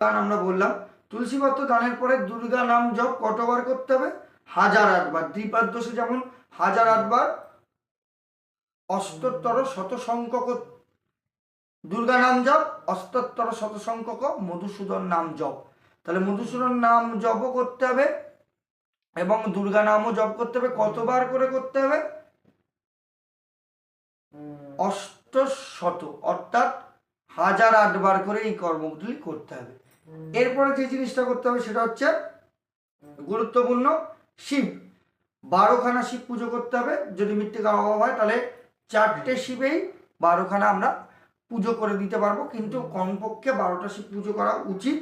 গান আমরা বললাম, তুলসীপত্র দানের পরে দুর্গা নাম জপ কতবার করতে হবে? হাজার আটবার দ্বিপাদ দোষে যেমন হাজার আটবার অষ্টোত্তর শত সংখ্যক দুর্গা নাম জপ, অষ্টোত্তর শত সংখ্যক মধুসূদন নাম জপ। তাহলে মধুসূদন নাম জপও করতে হবে এবং দুর্গা নামও জপ করতে হবে। কতবার করে করতে হবে? অষ্টশত। অর্থাৎ হাজার আটবার করে এই কর্মগুলি করতে হবে। এরপরে যে জিনিসটা করতে হবে সেটা হচ্ছে গুরুত্বপূর্ণ শিব। বারোখানা শিব পুজো করতে হবে। যদি মৃত্তিকার অভাব হয়, তাহলে চারটে শিবেই বারোখানা আমরা পুজো করে দিতে পারব। কিন্তু কমপক্ষে বারোটা শিব পুজো করা উচিত।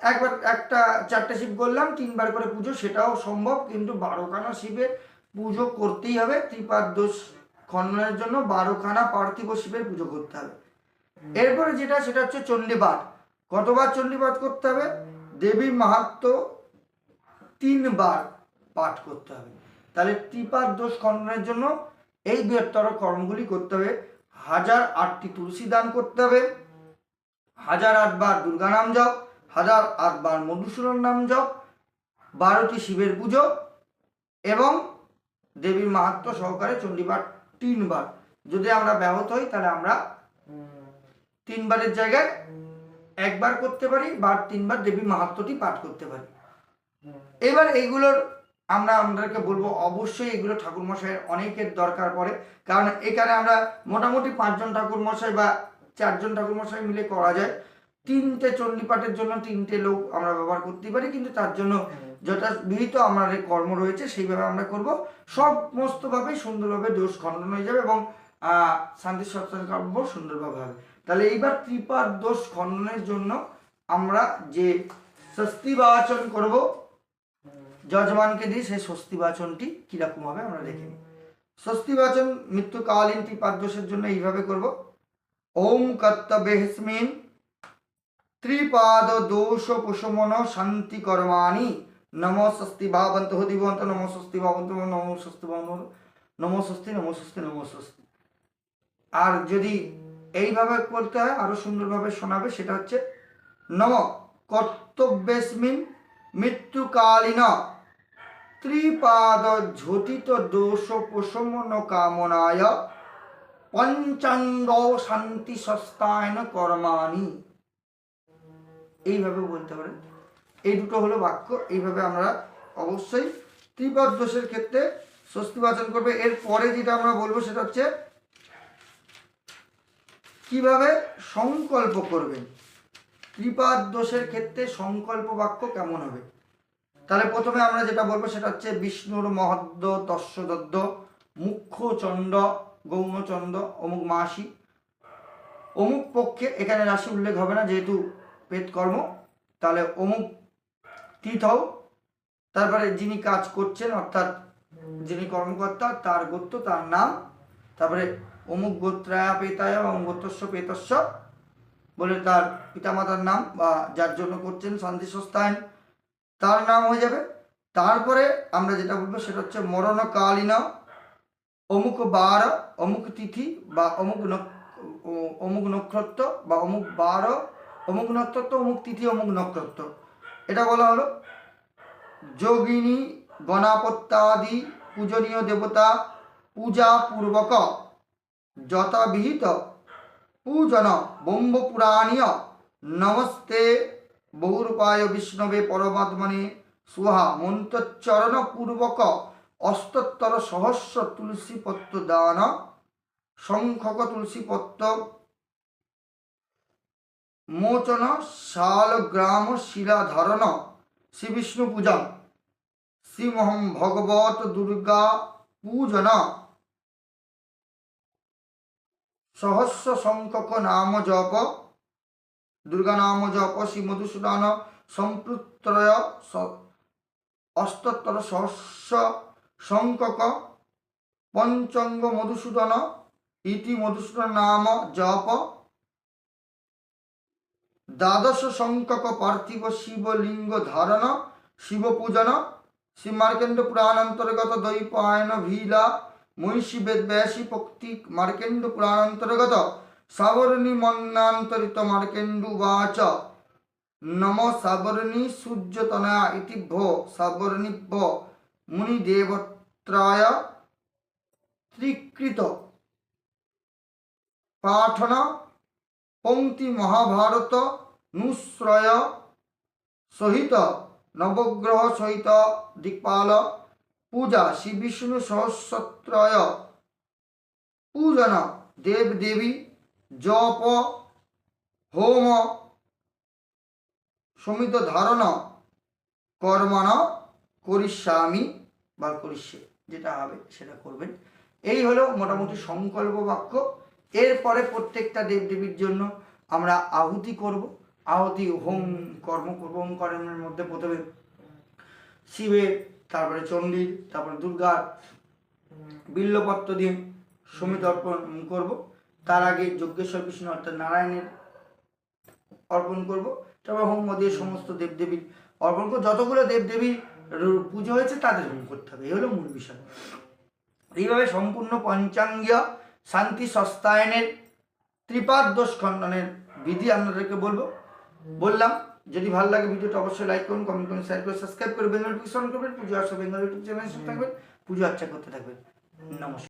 একবার একটা চারটে শিব করলাম, তিনবার করে পুজো, সেটাও সম্ভব। কিন্তু বারোখানা শিবের পুজো করতেই হবে। ত্রিপাদ দোষ জন্য বারোখানা পার্থিব শিবের পুজো করতে হবে। এরপরে যেটা, সেটা হচ্ছে চণ্ডীপাঠ। কতবার চণ্ডীপাঠ করতে হবে? দেবী মাহাত্ম তিনবার পাঠ করতে হবে। তাহলে ত্রিপাদ দোষ খণ্ডনের জন্য এই বৃহত্তর কর্মগুলি করতে হবে। হাজার আটটি তুলসী দান করতে হবে। হাজার আটবার দুর্গা নাম জপ, হাজার আটবার মধুসূদন নাম জপ, বারোটি শিবের পুজো এবং দেবীর মাহাত্ম সহকারে চণ্ডীপাঠ তিনবার। যদি আমরা ব্যাহত হই, তাহলে আমরা তিনবারের জায়গায় একবার করতে পারি বা তিনবার দেবী মাহাত্মটি পাঠ করতে পারি। এবার এইগুলোর আমরা আমাদেরকে বলব অবশ্যই এগুলো ঠাকুর মশাইয়ের অনেকের দরকার পড়ে। কারণ এখানে আমরা মোটামুটি পাঁচজন ঠাকুর মশাই বা চারজন ঠাকুর মশাই মিলে করা যায়। তিনটে চণ্ডীপাঠের জন্য তিনটে লোক আমরা ব্যবহার করতে পারি কিন্তু তার জন্য যথাবিহিত আমাদের কর্ম রয়েছে সেইভাবে আমরা করব। সমস্তভাবেই সুন্দরভাবে দোষ খণ্ডন হয়ে যাবে এবং আহ, শান্তি সৎসঙ্গ কাব্য সুন্দরভাবে হবে। তাহলে এইবার ত্রিপাদ দোষ খণ্ডনের জন্য আমরা যে স্বস্তি বাচন করব, যজমানকে দিয়ে সেই স্বস্তি বাচনটি কীরকম হবে আমরা দেখে নিই। স্বস্তি বাচন মৃত্যুকালীন ত্রিপাদ দোষের জন্য এইভাবে করব। ওম কর্তব্যস্মিন ত্রিপাদ দোষ পুষমন শান্তি কর্মাণি। নমো স্বস্তি ভাবন্ত দিবন্ত নমো স্বস্তি ভাবন্ত, নমো স্বস্তি ভাবন্ত, নমো স্বস্তি নমো স্বস্তি নমো স্বস্তি। আর যদি এইভাবে করতে হয়, আরও সুন্দরভাবে শোনাবে, সেটা হচ্ছে, নম কর্তব্যস্মিন মৃত্যুকালীন ত্রিপাদ ঝটিত দোষ প্রশমন কামনায় পঞ্চাঙ্গ শান্তি সস্তায়ন কর্মাণি। এইভাবে বলতে পারেন। এই দুটো হলো বাক্য, এইভাবে আমরা অবশ্যই ত্রিপদ দোষের ক্ষেত্রে স্বস্তি বাচন করবে। এর পরে যেটা আমরা বলব, সেটা হচ্ছে কীভাবে সংকল্প করবেন? ত্রিপাদ দোষের ক্ষেত্রে সংকল্প বাক্য কেমন হবে? তাহলে প্রথমে আমরা যেটা বলব সেটা হচ্ছে বিষ্ণুর মহদ্দ তস্যদদ্দ মুখ্য চণ্ড গৌণচন্দ অমুক মাসি। অমুক পক্ষে এখানে রাশি উল্লেখ হবে না, যেহেতু পেট কর্ম তাহলে অমুক তিথও তারপরে যিনি কাজ করছেন, অর্থাৎ যিনি কর্মকর্তা, তার গোত্র, তার নাম তারপরে অমুক গোত্রায়া পেতায় এবং গোত্রস্য পেতস্য বলে তার পিতামাতার নাম বা যার জন্য করছেন শান্তি সংস্থান তার নাম হয়ে যাবে। তারপরে আমরা যেটা বলব সেটা হচ্ছে মরণকালীন অমুক বার, অমুক তিথি বা অমুক অমুক নক্ষত্র বা অমুক বার, অমুক নক্ষত্র, অমুক তিথি, অমুক নক্ষত্র। এটা বলা হলো যোগিনী, গণাপত্যাদি, পূজনীয় দেবতা পূজা পূর্বক যথাবিহিত পূজন ব্রহ্ম পুরাণীয় নমস্তে বহুরূপায় বিষ্ণবে পরমাত্মনে সুহা মন্ত্রচরণ পূর্বক অষ্টোত্তর সহস্র তুলসী পত্র দান সংখ্যক তুলসী পত্র মোচন শালগ্রাম শিলা ধারণ শ্রী বিষ্ণু পূজন শ্রীমহম ভগবত দুর্গা পূজন সহস্র সংখ্যক নাম জপ। দুর্গা নাম জপ শ্রী মধুসূদন সম্পৃত্রয় স- অষ্টোত্তর সহস্র সংখ্যক পঞ্চঙ্গ মধুসূদন, ইতি মধুসূদন নাম জপ। দ্বাদশ সংখ্যক পার্থিব শিবলিঙ্গ ধারণ শিব পূজন শ্রী মার্কেন্ড পুরাণ অন্তর্গত দৈপায়ন, ভীলা মহিষী বেদব্যাসী পক্তি মার্কেন্ড পুরাণ অন্তর্গত সাবর্ণী মন্নান্তরিত মার্কেন্ডু বাচ। নম সাবরণী সূর্যতনয়া ইতি ভো সাবরণী ভ মুনি দেবত্রায় ত্রিকৃত। পাঠন পঙ্ক্তি মহাভারত নুশ্রয় সহিত নবগ্রহ সহিত দিকপাল। পূজা শ্রী বিষ্ণু সহস্রত্রয়। পূজন দেব দেবী জপ হোম সমিত ধারণ কর্মণ করিষ্যামি বা করিষ্যে, যেটা হবে সেটা করবেন। এই হলো মোটামুটি সংকল্প বাক্য। এরপরে প্রত্যেকটা দেবদেবীর জন্য আমরা আহুতি করব। আহুতি, হোম কর্ম করব, হোম কর্মের মধ্যে প্রথমে শিবের তারপরে চণ্ডীর, তারপরে দুর্গার, বিল্লপত্র দিয়ে সমিত অর্পণ করব। তার আগে যজ্ঞেশ্বর বিষ্ণু অর্থাৎ নারায়ণের অর্পণ করব। তারপর হোম দিয়ে সমস্ত দেবদেবীর অর্পণ করব। যতগুলো দেবদেবীর পুজো হয়েছে, তাদের হোম করতে হবে। এই হলো মূল বিষয়। এইভাবে সম্পূর্ণ পঞ্চাঙ্গীয় শান্তি সস্তায়নের ত্রিপাদ দোষ খণ্ডনের বিধি আপনাদেরকে বলব। বললাম যদি ভালো লাগে ভিডিওটা অবশ্যই লাইক করুন কমেন্ট করুন শেয়ার করুন সাবস্ক্রাইব করে বেঙ্গল নোটিফিকেশন করবেন, পুজো আসবে বেঙ্গল ইউটিউব চ্যানেল থাকবেন, পুজো আচ্ছা করতে থাকবেন। নমস্কার।